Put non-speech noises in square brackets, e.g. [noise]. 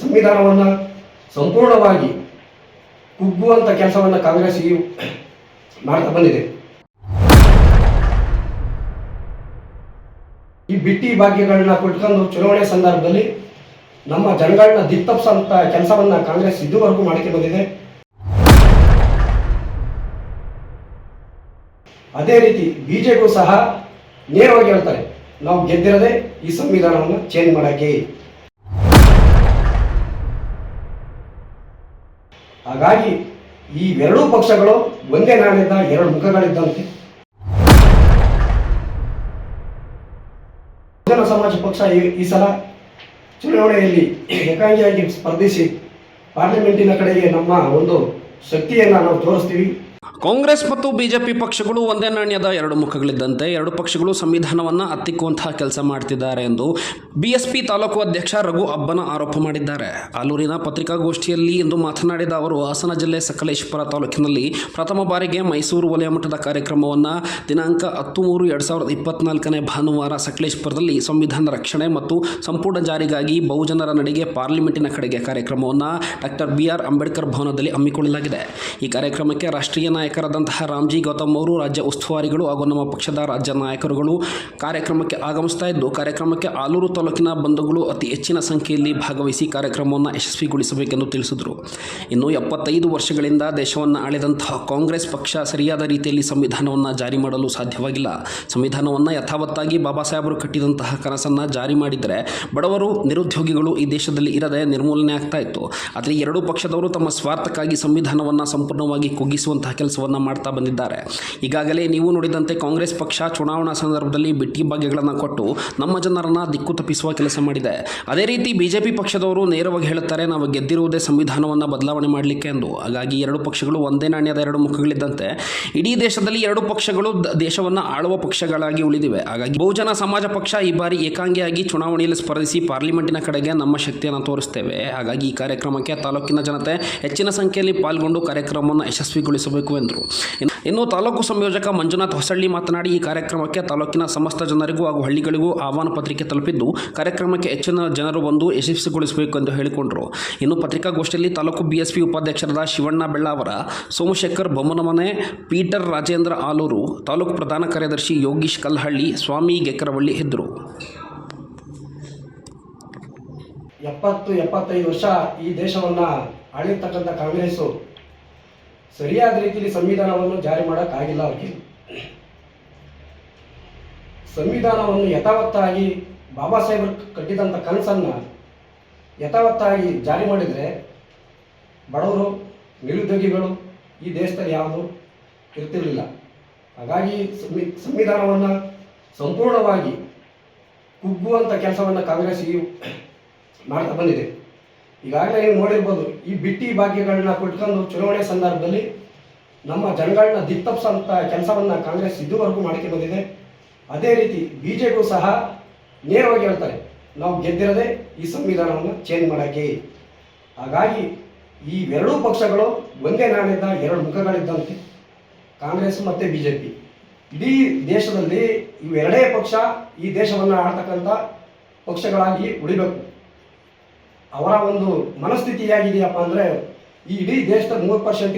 ಸಂವಿಧಾನವನ್ನು ಸಂಪೂರ್ಣವಾಗಿ ಕುಗ್ಗುವಂಥ ಕೆಲಸವನ್ನು ಕಾಂಗ್ರೆಸ್ ಈ ಮಾಡ್ತಾ ಬಂದಿದೆ. ಈ ಬಿಟ್ಟಿ ಭಾಗ್ಯಗಳನ್ನ ಕೊಟ್ಕೊಂಡು ಚುನಾವಣೆ ಸಂದರ್ಭದಲ್ಲಿ ನಮ್ಮ ಜನಗಳನ್ನ ದಿತ್ತಪ್ಸಂತ ಕೆಲಸವನ್ನ ಕಾಂಗ್ರೆಸ್ ಇದುವರೆಗೂ ಮಾಡಿಕೆ ಬಂದಿದೆ. ಅದೇ ರೀತಿ ಬಿಜೆಪಿ ಸಹ ನೇರವಾಗಿ ಹೇಳ್ತಾರೆ, ನಾವು ಗೆದ್ದಿರದೆ ಈ ಸಂವಿಧಾನವನ್ನು ಚೇಂಜ್ ಮಾಡಕ್ಕೆ. ಹಾಗಾಗಿ ಈ ಎರಡೂ ಪಕ್ಷಗಳು ಒಂದೇ ನಾಣ್ಯದ ಎರಡು ಮುಖಗಳಿದ್ದಂತೆ. ಬಹುಜನ ಸಮಾಜ ಪಕ್ಷ ಈ ಸಲ ಚುನಾವಣೆಯಲ್ಲಿ ಏಕಾಂಗಿಯಾಗಿ ಸ್ಪರ್ಧಿಸಿ ಪಾರ್ಲಿಮೆಂಟಿನ ಕಡೆಗೆ ನಮ್ಮ ಒಂದು ಶಕ್ತಿಯನ್ನು ನಾವು ತೋರಿಸ್ತೀವಿ. ಕಾಂಗ್ರೆಸ್ ಮತ್ತು ಬಿಜೆಪಿ ಪಕ್ಷಗಳು ಒಂದೇ ನಾಣ್ಯದ ಎರಡು ಮುಖಗಳಿದ್ದಂತೆ ಎರಡು ಪಕ್ಷಗಳು ಸಂವಿಧಾನವನ್ನು ಹತ್ತಿಕ್ಕುವಂತಹ ಕೆಲಸ ಮಾಡ್ತಿದ್ದಾರೆ ಎಂದು ಬಿಎಸ್ಪಿ ತಾಲೂಕು ಅಧ್ಯಕ್ಷ ರಘು ಅಬ್ಬನ ಆರೋಪ ಮಾಡಿದ್ದಾರೆ. ಆಲೂರಿನ ಪತ್ರಿಕಾಗೋಷ್ಠಿಯಲ್ಲಿ ಇಂದು ಮಾತನಾಡಿದ ಅವರು, ಹಾಸನ ಜಿಲ್ಲೆ ಸಕಲೇಶ್ವರ ತಾಲೂಕಿನಲ್ಲಿ ಪ್ರಥಮ ಬಾರಿಗೆ ಮೈಸೂರು ವಲಯ ಮಟ್ಟದ ಕಾರ್ಯಕ್ರಮವನ್ನು ದಿನಾಂಕ ಹತ್ತು ಮೂರು ಎರಡು ಸಾವಿರದ ಇಪ್ಪತ್ನಾಲ್ಕನೇ ಭಾನುವಾರ ಸಕಲೇಶ್ವರದಲ್ಲಿ ಸಂವಿಧಾನ ರಕ್ಷಣೆ ಮತ್ತು ಸಂಪೂರ್ಣ ಜಾರಿಗಾಗಿ ಬಹುಜನರ ನಡೆಗೆ ಪಾರ್ಲಿಮೆಂಟಿನ ಕಡೆಗೆ ಕಾರ್ಯಕ್ರಮವನ್ನು ಡಾಕ್ಟರ್ ಬಿ ಆರ್ ಅಂಬೇಡ್ಕರ್ ಭವನದಲ್ಲಿ ಹಮ್ಮಿಕೊಳ್ಳಲಾಗಿದೆ. ಈ ಕಾರ್ಯಕ್ರಮಕ್ಕೆ ರಾಷ್ಟ್ರೀಯ ನಾಯಕರಾದಂತಹ ರಾಮ್ಜಿ, ಗೌತಮ್ ಅವರು, ರಾಜ್ಯ ಉಸ್ತುವಾರಿಗಳು ಹಾಗೂ ನಮ್ಮ ಪಕ್ಷದ ರಾಜ್ಯ ನಾಯಕರುಗಳು ಕಾರ್ಯಕ್ರಮಕ್ಕೆ ಆಗಮಿಸ್ತಾ ಇದ್ದು, ಕಾರ್ಯಕ್ರಮಕ್ಕೆ ಆಲೂರು ತಾಲೂಕಿನ ಬಂಧುಗಳು ಅತಿ ಹೆಚ್ಚಿನ ಸಂಖ್ಯೆಯಲ್ಲಿ ಭಾಗವಹಿಸಿ ಕಾರ್ಯಕ್ರಮವನ್ನು ಯಶಸ್ವಿಗೊಳಿಸಬೇಕೆಂದು ತಿಳಿಸಿದರು. ಇನ್ನು ಎಪ್ಪತ್ತೈದು ವರ್ಷಗಳಿಂದ ದೇಶವನ್ನು ಆಳಿದಂತಹ ಕಾಂಗ್ರೆಸ್ ಪಕ್ಷ ಸರಿಯಾದ ರೀತಿಯಲ್ಲಿ ಸಂವಿಧಾನವನ್ನು ಜಾರಿ ಮಾಡಲು ಸಾಧ್ಯವಾಗಿಲ್ಲ. ಸಂವಿಧಾನವನ್ನು ಯಥಾವತ್ತಾಗಿ ಬಾಬಾ ಸಾಹೇಬರು ಕಟ್ಟಿದಂತಹ ಕನಸನ್ನು ಜಾರಿ ಮಾಡಿದರೆ ಬಡವರು, ನಿರುದ್ಯೋಗಿಗಳು ಈ ದೇಶದಲ್ಲಿ ಇರದೆ ನಿರ್ಮೂಲನೆ ಆಗ್ತಾ ಇತ್ತು. ಆದರೆ ಎರಡೂ ಪಕ್ಷದವರು ತಮ್ಮ ಸ್ವಾರ್ಥಕ್ಕಾಗಿ ಸಂವಿಧಾನವನ್ನು ಸಂಪೂರ್ಣವಾಗಿ ಕುಗ್ಗಿಸುವಂತಹ ಕೆಲಸವನ್ನು ಮಾಡ್ತಾ ಬಂದಿದ್ದಾರೆ. ಈಗಾಗಲೇ ನೀವು ನೋಡಿದಂತೆ ಕಾಂಗ್ರೆಸ್ ಪಕ್ಷ ಚುನಾವಣಾ ಸಂದರ್ಭದಲ್ಲಿ ಬಿಟ್ಟಿ ಭಾಗ್ಯಗಳನ್ನು ಕೊಟ್ಟು ನಮ್ಮ ಜನರನ್ನು ದಿಕ್ಕು ತಪ್ಪಿಸುವ ಕೆಲಸ ಮಾಡಿದೆ. ಅದೇ ರೀತಿ ಬಿಜೆಪಿ ಪಕ್ಷದವರು ನೇರವಾಗಿ ಹೇಳುತ್ತಾರೆ, ನಾವು ಗೆದ್ದಿರುವುದೇ ಸಂವಿಧಾನವನ್ನು ಬದಲಾವಣೆ ಮಾಡಲಿಕ್ಕೆ ಎಂದು. ಹಾಗಾಗಿ ಎರಡು ಪಕ್ಷಗಳು ಒಂದೇ ನಾಣ್ಯದ ಎರಡು ಮುಖಗಳಿದ್ದಂತೆ ಇಡೀ ದೇಶದಲ್ಲಿ ಎರಡು ಪಕ್ಷಗಳು ದೇಶವನ್ನು ಆಳುವ ಪಕ್ಷಗಳಾಗಿ ಉಳಿದಿವೆ. ಹಾಗಾಗಿ ಬಹುಜನ ಸಮಾಜ ಪಕ್ಷ ಈ ಬಾರಿ ಏಕಾಂಗಿಯಾಗಿ ಚುನಾವಣೆಯಲ್ಲಿ ಸ್ಪರ್ಧಿಸಿ ಪಾರ್ಲಿಮೆಂಟಿನ ಕಡೆಗೆ ನಮ್ಮ ಶಕ್ತಿಯನ್ನು ತೋರಿಸ್ತೇವೆ. ಹಾಗಾಗಿ ಈ ಕಾರ್ಯಕ್ರಮಕ್ಕೆ ತಾಲೂಕಿನ ಜನತೆ ಹೆಚ್ಚಿನ ಸಂಖ್ಯೆಯಲ್ಲಿ ಪಾಲ್ಗೊಂಡು ಕಾರ್ಯಕ್ರಮವನ್ನು ಯಶಸ್ವಿಗೊಳಿಸಬೇಕು ಇನ್ನು- ಇನ್ನು ತಾಲೂಕು ಸಂಯೋಜಕ ಮಂಜುನಾಥ್ ಹೊಸಳ್ಳಿ ಮಾತನಾಡಿ, ಈ ಕಾರ್ಯಕ್ರಮಕ್ಕೆ ತಾಲೂಕಿನ ಸಮಸ್ತ ಜನರಿಗೂ ಹಾಗೂ ಹಳ್ಳಿಗಳಿಗೂ ಆಹ್ವಾನ ಪತ್ರಿಕೆ ತಲುಪಿದ್ದು, ಕಾರ್ಯಕ್ರಮಕ್ಕೆ ಹೆಚ್ಚಿನ ಜನರು ಬಂದು ಯಶಸ್ವಿಗೊಳಿಸಬೇಕು ಎಂದು ಹೇಳಿಕೊಂಡರು. ಇನ್ನು ಪತ್ರಿಕಾಗೋಷ್ಠಿಯಲ್ಲಿ ತಾಲೂಕು ಬಿಎಸ್ಪಿ ಉಪಾಧ್ಯಕ್ಷರಾದ ಶಿವಣ್ಣ ಬೆಳ್ಳಾವರ, ಸೋಮಶೇಖರ್ ಬೊಮ್ಮನಮನೆ, ಪೀಟರ್ ರಾಜೇಂದ್ರ ಆಲೂರು, ತಾಲೂಕು ಪ್ರಧಾನ ಕಾರ್ಯದರ್ಶಿ ಯೋಗೀಶ್ ಕಲ್ಹಳ್ಳಿ, ಸ್ವಾಮಿ ಗೆಕ್ಕರವಳ್ಳಿ ಇದ್ದರು. ಎಪ್ಪತ್ತು ಎಪ್ಪತ್ತೈದು ವರ್ಷ ಈ ದೇಶವನ್ನು ಆಳಿರ್ತಕ್ಕಂಥ ಕಾಂಗ್ರೆಸ್ಸು ಸರಿಯಾದ ರೀತಿಯಲ್ಲಿ ಸಂವಿಧಾನವನ್ನು ಜಾರಿ ಮಾಡೋಕ್ಕಾಗಿಲ್ಲ ಅವ್ರಿಗೆ. ಸಂವಿಧಾನವನ್ನು ಯಥಾವತ್ತಾಗಿ ಬಾಬಾ ಸಾಹೇಬರು ಕಟ್ಟಿದಂಥ ಕನಸನ್ನು ಯಥಾವತ್ತಾಗಿ ಜಾರಿ ಮಾಡಿದರೆ ಬಡವರು, ನಿರುದ್ಯೋಗಿಗಳು ಈ ದೇಶದಲ್ಲಿ ಯಾವುದು ಇರ್ತಿರಲಿಲ್ಲ. ಹಾಗಾಗಿ ಸಂವಿ, ಸಂವಿಧಾನವನ್ನು ಸಂಪೂರ್ಣವಾಗಿ ಕುಗ್ಗುವಂಥ ಕೆಲಸವನ್ನು ಕಾಂಗ್ರೆಸ್ ಈ [coughs] ಮಾಡ್ತಾ ಬಂದಿದೆ. ಈಗಾಗಲೇ ನೀವು ನೋಡಿರ್ಬೋದು, ಈ ಬಿಟ್ಟಿ ಭಾಗ್ಯಗಳನ್ನ ಕೊಟ್ಕೊಂಡು ಚುನಾವಣೆ ಸಂದರ್ಭದಲ್ಲಿ ನಮ್ಮ ಜನಗಳನ್ನ ದಿಕ್ತಪ್ಸಂತ ಕೆಲಸವನ್ನು ಕಾಂಗ್ರೆಸ್ ಇದುವರೆಗೂ ಮಾಡಿಕೆ ಬಂದಿದೆ. ಅದೇ ರೀತಿ ಬಿಜೆಪಿಗೂ ಸಹ ನೇರವಾಗಿ ಹೇಳ್ತಾರೆ, ನಾವು ಗೆದ್ದಿರದೆ ಈ ಸಂವಿಧಾನವನ್ನು ಚೇಂಜ್ ಮಾಡೋಕ್ಕೆ. ಹಾಗಾಗಿ ಈ ಎರಡೂ ಪಕ್ಷಗಳು ಒಂದೇ ನಾಣ್ಯದ ಎರಡು ಮುಖಗಳಿದ್ದಂತೆ, ಕಾಂಗ್ರೆಸ್ ಮತ್ತು ಬಿ ಜೆ ಪಿ ಇಡೀ ದೇಶದಲ್ಲಿ ಇವೆರಡೇ ಪಕ್ಷ ಈ ದೇಶವನ್ನು ಆಳ್ತಕ್ಕಂಥ ಪಕ್ಷಗಳಾಗಿ ಉಳಿಬೇಕು. ಅವರ ಒಂದು ಮನಸ್ಥಿತಿ ಹೇಗಿದೆಯಪ್ಪ ಅಂದರೆ ಈ ಇಡೀ ದೇಶದ ಮೂರು ಪರ್ಸೆಂಟ್